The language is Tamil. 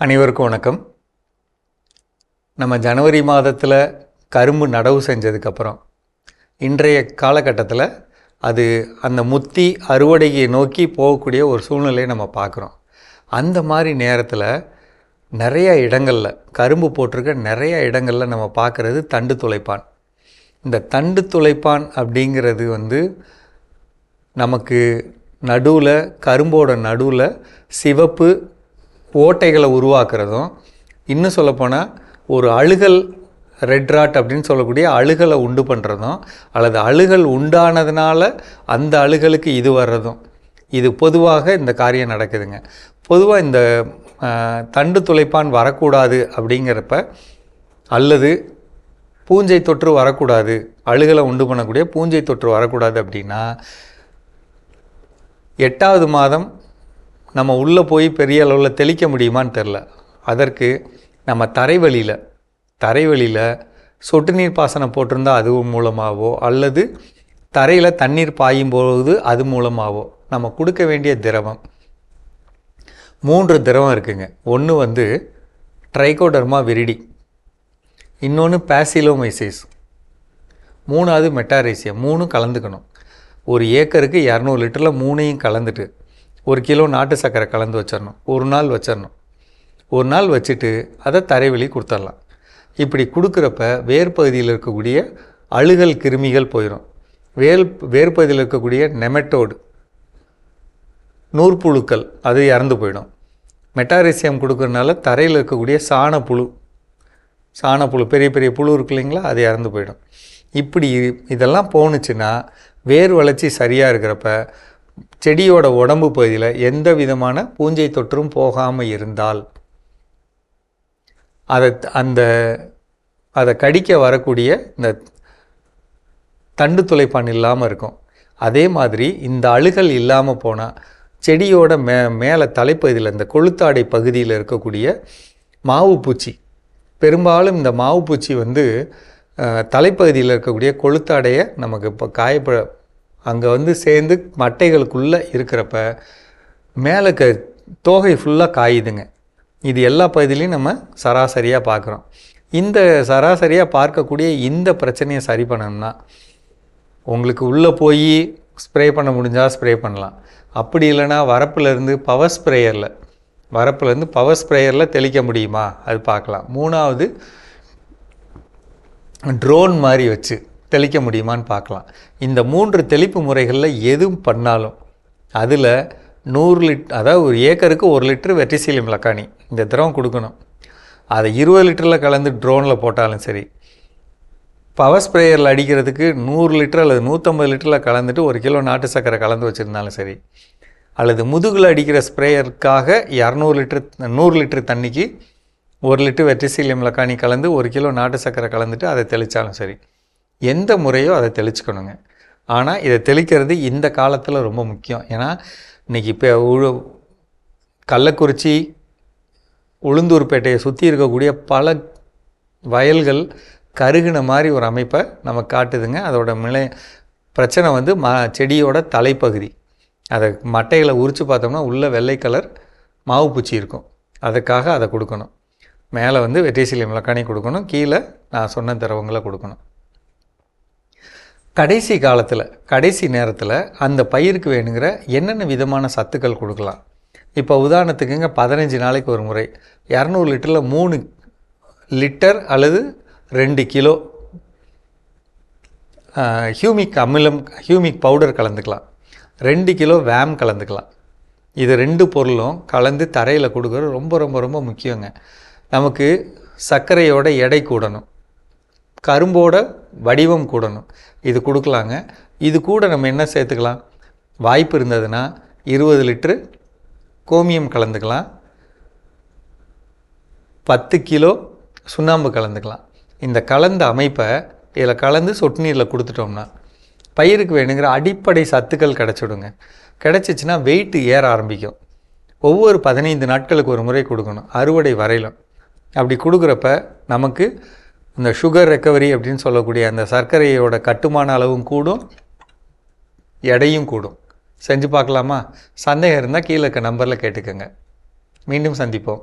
அனைவருக்கும் வணக்கம். நம்ம ஜனவரி மாதத்தில் கரும்பு நடவு செஞ்சதுக்கப்புறம் இன்றைய காலகட்டத்தில் அது அந்த முத்தி அறுவடையை நோக்கி போகக்கூடிய ஒரு சூழ்நிலையை நம்ம பார்க்குறோம். அந்த மாதிரி நேரத்தில் நிறைய இடங்களில் கரும்பு போட்டிருக்க நிறைய இடங்களில் நம்ம பார்க்குறது தண்டு துளைப்பான். இந்த தண்டு துளைப்பான் அப்படிங்கிறது வந்து நமக்கு நடுவில் கரும்போட நடுவில் சிவப்பு ஓட்டைகளை உருவாக்குறதும் இன்னும் சொல்லப்போனால் ஒரு அழுகல் ரெட் ராட் அப்படின்னு சொல்லக்கூடிய அழுகலை உண்டு பண்ணுறதும் அல்லது அழுகல் உண்டானதுனால அந்த அழுகலுக்கு இது வர்றதும் இது பொதுவாக இந்த காரியம் நடக்குதுங்க. பொதுவாக இந்த தண்டு துளைப்பான் வரக்கூடாது அப்படிங்கிறப்ப அல்லது பூஞ்சை தொற்று வரக்கூடாது அழுகலை உண்டு பண்ணக்கூடிய பூஞ்சை தொற்று வரக்கூடாது அப்படின்னா எட்டாவது மாதம் நம்ம உள்ளே போய் பெரிய அளவில் தெளிக்க முடியுமான்னு தெரில அதற்கு நம்ம தரைவழியில் தரைவழியில் சொட்டு நீர் பாசனம் போட்டிருந்தா அது மூலமாகவோ அல்லது தரையில் தண்ணீர் பாயும் போது அது மூலமாகவோ நம்ம கொடுக்க வேண்டிய திரவம். மூன்று திரவம் இருக்குங்க. ஒன்று வந்து ட்ரைகோடர்மா விரிடி. இன்னொன்று பேசிலோமைசிஸ். மூணாவது மெட்டாரேசியம் மூணும் கலந்துக்கணும். ஒரு ஏக்கருக்கு இரநூறு லிட்டரில் மூணையும் கலந்துட்டு ஒரு கிலோ நாட்டு சர்க்கரை கலந்து வச்சிடணும் ஒரு நாள் வச்சிடணும் ஒரு நாள் வச்சுட்டு அதை தரைவெளி கொடுத்துடலாம் இப்படி கொடுக்குறப்ப வேர்பகுதியில் இருக்கக்கூடிய அழுகல் கிருமிகள் போயிடும் வேர் வேர்பகுதியில் இருக்கக்கூடிய நெமட்டோடு நூற்புழுக்கள் அது இறந்து போயிடும். மெட்டாரிசியம் கொடுக்குறனால தரையில் இருக்கக்கூடிய சாணப்புழு சாணப்புழு பெரிய பெரிய புழு இருக்கு இல்லைங்களா அது இறந்து போயிடும். இப்படி இதெல்லாம் போணுச்சுன்னா வேர் வளர்ச்சி சரியாக இருக்கிறப்ப செடியோட உடம்பு பகுதியில் எந்த விதமான பூஞ்சை தொற்றும் போகாமல் இருந்தால் அதை அந்த அதை கடிக்க வரக்கூடிய இந்த தண்டு துளைப்பான் இல்லாமல் இருக்கும். அதே மாதிரி இந்த அழுகல் இல்லாமல் போனால் செடியோட மே மேலே தலைப்பகுதியில் இந்த கொளுத்தாடை பகுதியில் இருக்கக்கூடிய மாவு பூச்சி பெரும்பாலும் இந்த மாவு பூச்சி வந்து தலைப்பகுதியில் இருக்கக்கூடிய கொளுத்தாடையை நமக்கு இப்போ காயப்ப அங்கே வந்து சேர்ந்து மட்டைகளுக்குள்ளே இருக்கிறப்ப மேலே க தோகை ஃபுல்லாக காயுதுங்க. இது எல்லா பகுதியிலையும் நம்ம சராசரியாக பார்க்குறோம். இந்த சராசரியாக பார்க்கக்கூடிய இந்த பிரச்சனையை சரி பண்ணணும்னா உங்களுக்கு உள்ளே போய் ஸ்ப்ரே பண்ண முடிஞ்சால் ஸ்ப்ரே பண்ணலாம். அப்படி இல்லைன்னா வரப்புலேருந்து பவர் ஸ்ப்ரேயரில் வரப்புலேருந்து பவர் ஸ்ப்ரேயரில் தெளிக்க முடியுமா? அது பார்க்கலாம். மூணாவது ட்ரோன் மாதிரி வச்சு தெளிக்க முடியுமான்னு பார்க்கலாம். இந்த மூன்று தெளிப்பு முறைகளில் எதுவும் பண்ணாலும் அதில் நூறு லிட் அதாவது ஒரு ஏக்கருக்கு ஒரு லிட்டர் வெட்டிசீலியம் லக்கானி இந்த திரவம் கொடுக்கணும். அதை இருபது லிட்டரில் கலந்து ட்ரோனில் போட்டாலும் சரி பவர் ஸ்ப்ரேயரில் அடிக்கிறதுக்கு நூறு லிட்டர் அல்லது நூற்றம்பது லிட்டரில் கலந்துட்டு ஒரு கிலோ நாட்டு சக்கரை கலந்து வச்சுருந்தாலும் சரி அல்லது முதுகில் அடிக்கிற ஸ்ப்ரேயருக்காக இரநூறு லிட்டர் நூறு லிட்டர் தண்ணிக்கு ஒரு லிட்டர் வெற்றிசீலியம் லக்கானி கலந்து ஒரு கிலோ நாட்டு சக்கரை கலந்துட்டு அதை தெளித்தாலும் சரி எந்த முறையோ அதை தெளிச்சுக்கணுங்க. ஆனால் இதை தெளிக்கிறது இந்த காலத்தில் ரொம்ப முக்கியம். ஏன்னா இன்றைக்கி இப்போ உழு கள்ளக்குறிச்சி உளுந்தூர்பேட்டையை சுற்றி இருக்கக்கூடிய பல வயல்கள் கருகின மாதிரி ஒரு அமைப்பை நம்ம காட்டுதுங்க. அதோட மிளை பிரச்சனை வந்து ம செடியோட தலைப்பகுதி. அதை மட்டைகளை உரித்து பார்த்தோம்னா உள்ளே வெள்ளை கலர் மாவு பூச்சி இருக்கும். அதுக்காக அதை கொடுக்கணும். மேலே வந்து வெட்டேசிலியம் மிளக்கானி கொடுக்கணும். கீழே நான் சொன்ன திரவங்களை கொடுக்கணும். கடைசி காலத்தில் கடைசி நேரத்தில் அந்த பயிருக்கு வேணுங்கிற என்னென்ன விதமான சத்துக்கள் கொடுக்கலாம்? இப்போ உதாரணத்துக்குங்க பதினஞ்சு நாளைக்கு ஒரு முறை இரநூறு லிட்டரில் மூணு லிட்டர் அல்லது ரெண்டு கிலோ ஹியூமிக் அமிலம் ஹியூமிக் பவுடர் கலந்துக்கலாம். ரெண்டு கிலோ வேம் கலந்துக்கலாம். இது ரெண்டு பொருளும் கலந்து தரையில் கொடுக்குறது ரொம்ப ரொம்ப ரொம்ப முக்கியங்க. நமக்கு சர்க்கரையோட எடை கூடணும். கரும்போட வடிவம் கூடணும். இது கொடுக்கலாங்க. இது கூட நம்ம என்ன சேர்த்துக்கலாம்? வாய்ப்பு இருந்ததுன்னா இருபது லிட்ரு கோமியம் கலந்துக்கலாம். பத்து கிலோ சுண்ணாம்பு கலந்துக்கலாம். இந்த கலந்த அமைப்பை இதில் கலந்து சொட்டு நீரில் கொடுத்துட்டோம்னா பயிருக்கு வேணுங்கிற அடிப்படை சத்துக்கள் கிடச்சிடுங்க. கிடச்சிச்சின்னா வெயிட்டு ஏற ஆரம்பிக்கும். ஒவ்வொரு பதினைந்து நாட்களுக்கு ஒரு முறை கொடுக்கணும். அறுவடை வரையிலும். அப்படி கொடுக்குறப்ப நமக்கு இந்த சுகர் ரெக்கவரி அப்படின்னு சொல்லக்கூடிய அந்த சர்க்கரையோட கட்டுமான அளவும் கூடும் எடையும் கூடும். செஞ்சு பார்க்கலாமா? சந்தேகம் இருந்தால் கீழே இருக்க நம்பரில் கேட்டுக்கோங்க. மீண்டும் சந்திப்போம்.